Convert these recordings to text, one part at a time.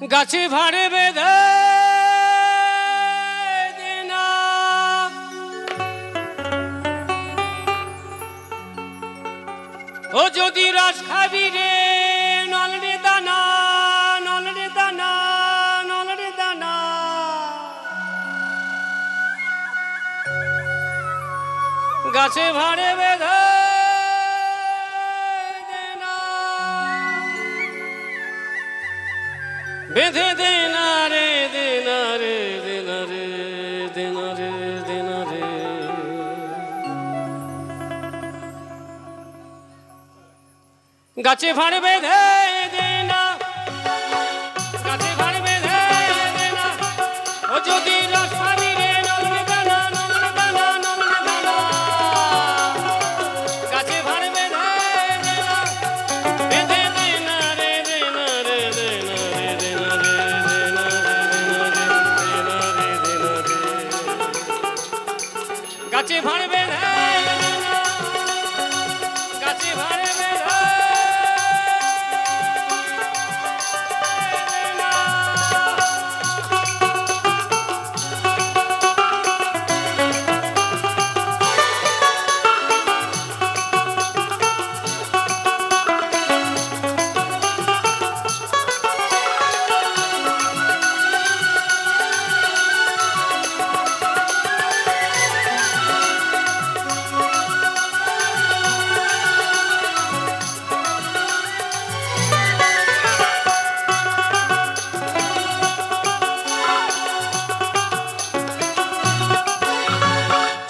গাছে ভাড়ে বেঁধে দেনা। ও যদি রস খাবি রে নলরে দানা নলরে দানা নলরে দানা। গাছে ভাড়ে বেঁধে বেঁধে দিনারে দিনারে দিনারে দিনারে দিনারে গাছে ভাড় বেঁধে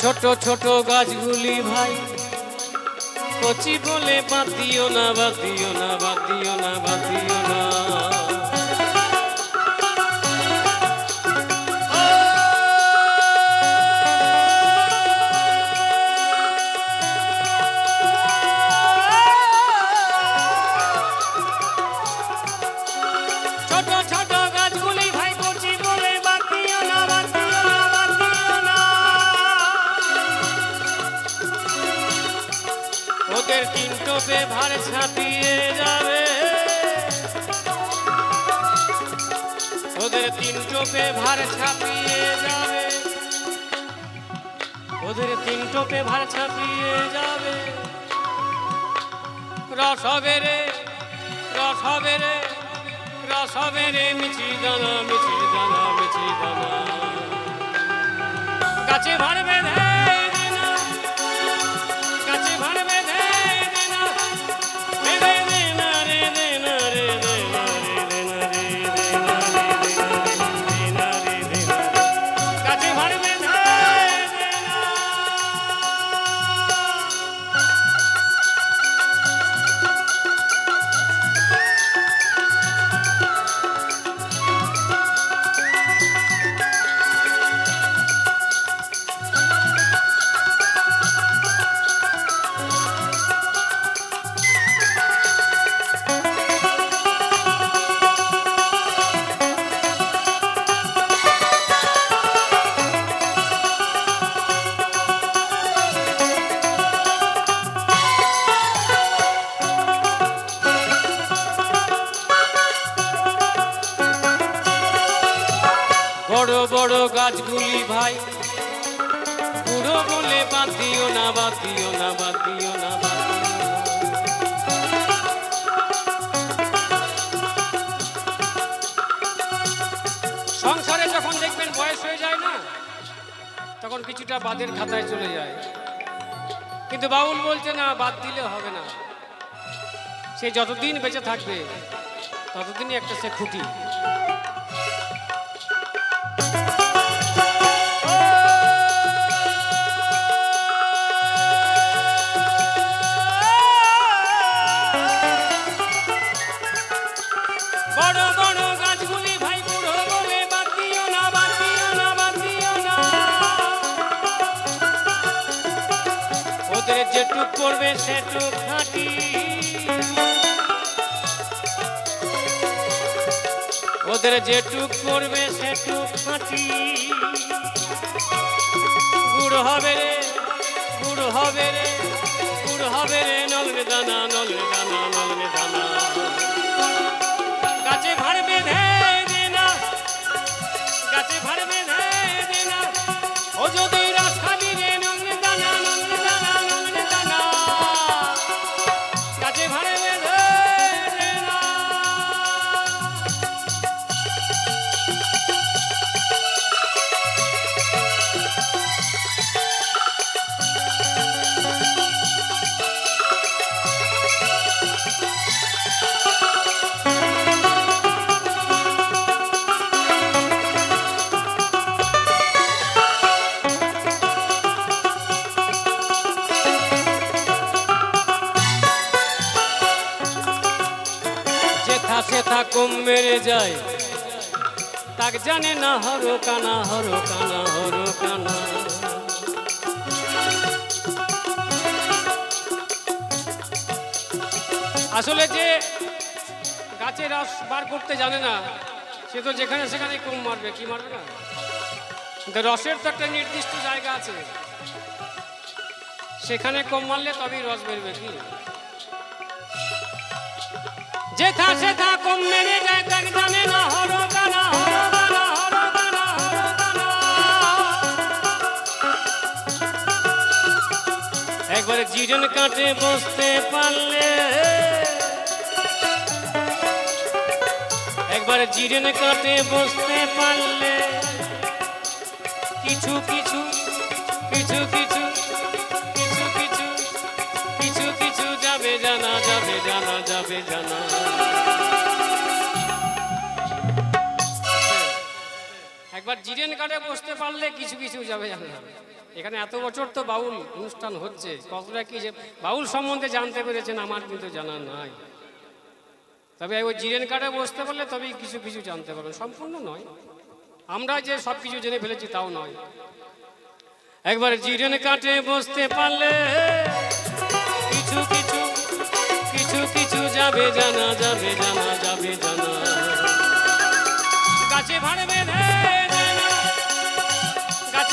ছোট ছোট গাছগুলি ভাই। কচি বলে বাদিও না বাদিও না বাদিও না বাদিও না। টোপে ভার ছাপিয়ে যাবে। ওদের তিন টোপে ভার ছাপিয়ে যাবে। ওদের তিন টোপে ভার ছাপিয়ে যাবে। রস হবে রে রস হবে রে রস হবে রে মিছি দানা মিছি দানা মিছি দানা। গাছে ভার বেঁধে বড় গাছগুলি ভাই। বুড়ো বলে বাদিও না বাদিও না বাদিও না। সংসারে যখন দেখবেন বয়স হয়ে যায় না, তখন কিছুটা বাদের খাতায় চলে যায়। কিন্তু বাউল বলছে, না, বাদ দিলে হবে না। সে যতদিন বেঁচে থাকবে, ততদিনই একটা সে খুঁটি। যেটুক করবে সেটুক খাঁটি। ওদের যেটুক করবে সেটুক খাঁটি। গুড় হবে রে, গুড় হবে রে, গুড় হবে রে, নলবে দানা সেথা কম মেরে যায়। তাক জানে না, হরো কানা হরো কানা হরো কানা। আসলে যে গাছে রস বার করতে জানে না, সে তো যেখানে সেখানে কম মারবে, কি মারবে না? রসের তো একটা নির্দিষ্ট জায়গা আছে। সেখানে কম মারলে তবেই রস বেরবে, কি? যেথা সেথা কম মেরে যায় তাক না কাটে বসতে পারলে, একবার জিরেন কাটে বসতে পারলে, কিছু কিছু কিছু কিছু কিছু কিছু কিছু কিছু যাবে, জানা যাবে জানা যাবে, জানা জিরেন কাটে বসতে পারলে কিছু কিছু যাবে জানা এখানে এত বছর তো বাউল অনুষ্ঠান হচ্ছে কতটা কি যে বাউল সম্বন্ধে জানতে পেরেছেন আমার কিন্তু জানা নাই। তবে ওই জিরেন কাটে বসতে পারলে তবেই কিছু কিছু জানতে পারবেন। সম্পূর্ণ নয়। আমরা যে সব কিছু জেনে ফেলেছি তাও নয়। একবার জিরেন কাটে বসতে পারলে কিছু কিছু কিছু কিছু যাবে জানা যাবে জানা যাবে জানা গাছে ভাড় বেঁধে দে না,